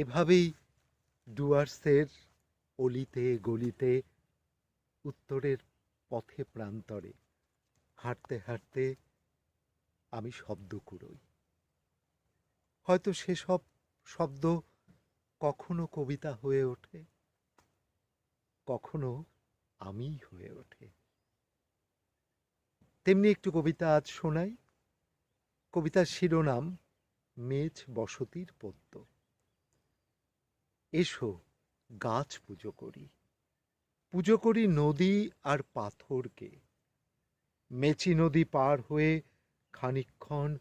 এভাবেই ডুয়ার্সের অলিতে, গলিতে, উত্তরের পথে প্রান্তরে হাঁটতে হাঁটতে আমি শব্দ কুড়োই। হয়তো সেসব শব্দ কখনো কবিতা হয়ে ওঠে, কখনো আমি হয়ে ওঠে। তেমনি একটু কবিতা আজ শোনাই। কবিতার শিরোনাম, মেজ বসতির পদ্য এসো, গাছ পুজো করি। পুজো করি নদী আর পাথরকে। মেচি নদী পার হয়ে খানিকক্ষণ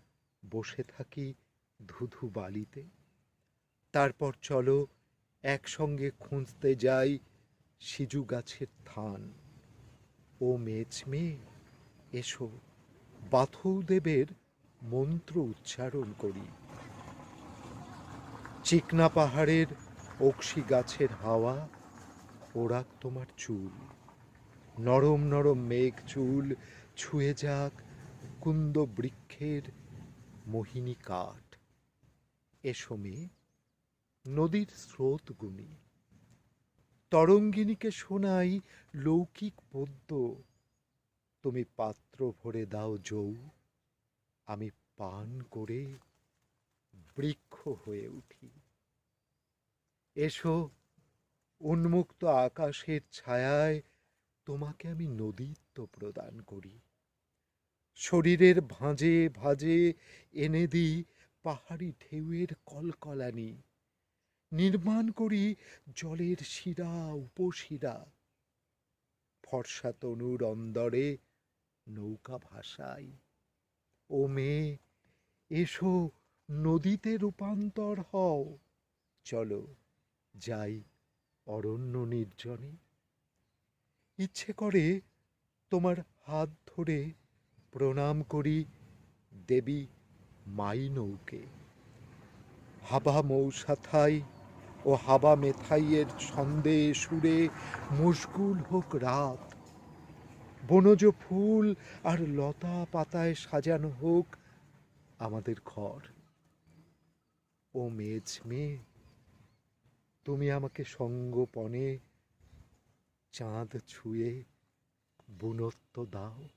বসে থাকি ধুধু বালিতে। তারপর চলো একসঙ্গে খুঁজতে যাই সিজু গাছের থান। ও মেচ মেয়ে, এসো, বাথৌদেবের মন্ত্র উচ্চারণ করি। চিকনা পাহাড়ের অক্সি গাছের হাওয়া ওরাক তোমার চুল। নরম নরম মেঘ চুল ছুঁয়ে যাক কুন্দ বৃক্ষের মোহিনী কাঠ। এসো মেয়ে, নদীর স্রোত গুনি। তরঙ্গিনীকে শোনাই লৌকিক পদ্য তুমি পাত্র ভরে দাও যৌ আমি পান করে বৃক্ষ হয়ে উঠি। এসো, উন্মুক্ত আকাশের ছায়ায় তোমাকে আমি নদীত্ব প্রদান করি। শরীরের ভাঁজে ভাঁজে এনে দিই পাহাড়ি ঢেউয়ের কলকলানি। নির্মাণ করি জলের শিরা, উপশিরা। ফর্সা তনুর অন্দরে নৌকা ভাসাই। ও মেয়ে, এসো, নদীতে রূপান্তর হও। চলো। যাই অরণ্য নির্জনে। ইচ্ছে করে তোমার হাত ধরে প্রণাম করি দেবী মাই নৌকে। হাবা মৌসাথাই ও হাবা মেথাইয়ের ছন্দে সুরে মুশগুল হোক রাত। বনজ ফুল আর লতা পাতায় সাজানো হোক আমাদের ঘর। ও মেজ মেয়ে তুমি আমাকে সঙ্গপনে চাঁদ ছুঁয়ে বুনত্ব দাও।